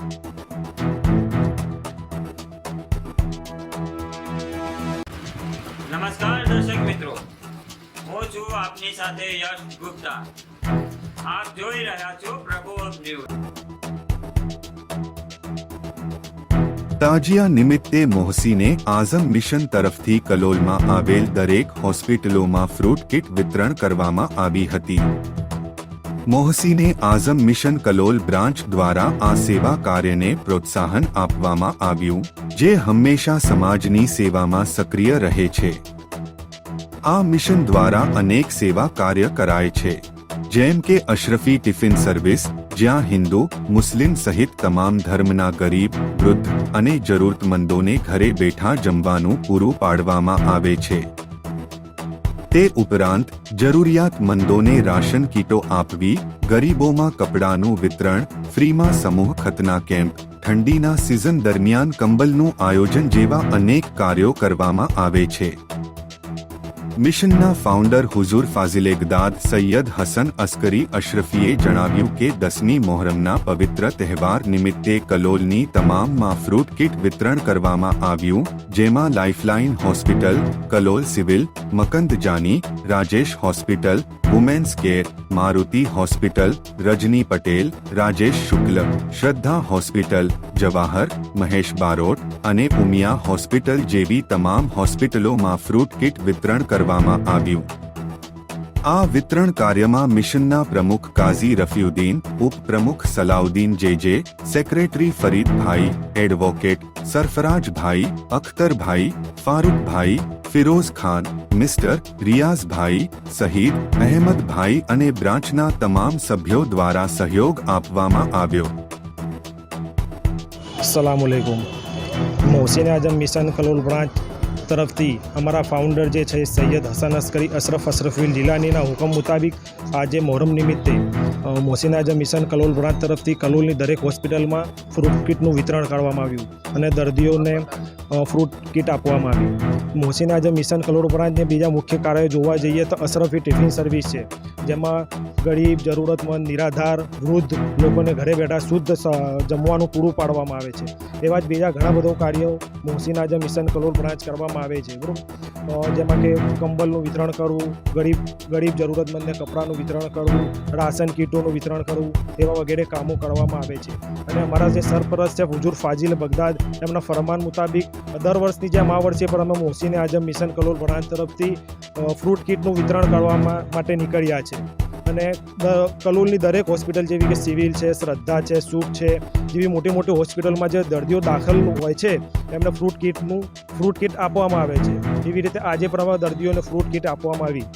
નમસ્કાર દર્શક મિત્રો. હું છું આપની સાથે યશ ગુપ્તા. આપ જોઈ રહ્યા છો પ્રભુ ન્યૂઝ. તાજિયા નિમિત્તે મોહસીને આઝમ મિશન તરફથી કલોલમાં આવેલ દરેક હોસ્પિટલોમાં ફ્રૂટ કિટ વિતરણ કરવામાં આવી હતી. મોહસીને આઝમ મિશન કલોલ બ્રાન્ચ દ્વારા આ સેવા કાર્યને પ્રોત્સાહન આપવામાં આવ્યું, જે હંમેશા સમાજની સેવામાં સક્રિય રહે છે. આ મિશન દ્વારા અનેક સેવા કાર્ય કરાય છે. જેમ કે અશરફી ટિફિન સર્વિસ, જ્યાં હિન્દુ, મુસ્લિમ સહિત તમામ ધર્મના ગરીબ, વૃદ્ધ અને જરૂરતમંદોને ઘરે બેઠા જમવાનું પૂરું પાડવામાં આવે છે. તે ઉપરાંત, જરૂરિયાતમંદોને રાશન કીટો આપવી, ગરીબોમાં કપડાનું વિતરણ, ફ્રીમાં સમૂહ ખતના કેમ્પ, ઠંડીના સિઝન દરમિયાન કંબલનું આયોજન જેવા અનેક કાર્યો કરવામાં આવે છે. મિશનના ફાઉન્ડર હુઝુર ફાઝિલેગદાદ સૈયદ હસન અસ્કરી અશરફીએ જણાવ્યું કે દસમી મોહરમના પવિત્ર તહેવાર નિમિત્તે કલોલની તમામમાં ફ્રૂટ કીટ વિતરણ કરવામાં આવ્યું, જેમાં lifeline hospital, Kalol civil Mukund Jani, Rajesh hospital, women's care, Maruti hospital, Rajni Patel, Rajesh Shukla, Shraddha hospital, Jawahar, Mahesh Barot અને ઉમિયા હોસ્પિટલ જેવી તમામ હોસ્પિટલોમાં ફ્રૂટ કિટ વિતરણ કરવામાં આવ્યું. આ વિતરણ કાર્યમાં મિશનના પ્રમુખ કાઝી રફીઉદ્દીન ઉપપ્રમુખ Salauddin જેજે, secretary Faridbhai, advocate Sarfarajbhai, Akhtarbhai, Farookbhai Firoz Khan, mister Riyazbhai Sahid Ahmedbhai અને બ્રાન્ચના તમામ સભ્યો દ્વારા સહયોગ આપવામાં આવ્યો. અસલામુઅલૈકુમ મોહસિન આઝમ મિશન કલોલ બ્રાન્ચ. તરફથી અમારા ફાઉન્ડર જે છે, સૈયદ હસન અસ્કરી, અશરફ અશરફીલ જિલાનીના હુકમ મુતાબિક આજે મોહરમ નિમિત્તે મોહસિન મિશન કલોલ બ્રાન્ચ તરફથી કલોલની દરેક હોસ્પિટલમાં ફ્રૂટ કીટનું વિતરણ કરવામાં આવ્યું અને દર્દીઓને ફ્રૂટ કીટ આપવામાં આવી. મોહસિન મિશન કલોલ બ્રાન્ચને બીજા મુખ્ય કાર્યો જોવા જઈએ તો અશરફી ટિફિન સર્વિસ છે, જેમાં ગરીબ, જરૂરતમંદ, નિરાધાર, વૃદ્ધ લોકોને ઘરે બેઠા શુદ્ધ જમવાનું પૂરું પાડવામાં આવે છે. એવા જ બીજા ઘણા બધા કાર્યો મોહસિન આઝમ મિશન કલોલ બ્રાન્ચ કરવામાં આવે છે, બરાબર? જેમાં કે કંબલનું વિતરણ કરવું, ગરીબ ગરીબ, જરૂરતમંદને કપડાનું વિતરણ કરવું, રાશન કીટોનું વિતરણ કરવું, એવા વગેરે કામો કરવામાં આવે છે. અને અમારા જે સરપરસ્ત છે, હુજુર ફાજીલ બગદાદ, એમના ફરમાન મુતાબિક દર વર્ષની જેમ આ વર્ષે પણ અમે મોહસિન આઝમ મિશન કલોલ બ્રાન્ચ તરફથી ફ્રૂટ કીટનું વિતરણ કરવા માટે નીકળ્યા છે. અને કલોલની દરેક હોસ્પિટલ જેવી કે સિવિલ છે, શ્રદ્ધા છે, સુખ છે, જેવી મોટી મોટી હોસ્પિટલમાં જે દર્દીઓ દાખલ હોય છે, એમને ફ્રૂટ કીટનું, ફ્રૂટ કીટ આપવામાં આવે છે. એવી રીતે આજે પ્રમાણે દર્દીઓને ફ્રૂટ કીટ આપવામાં આવી.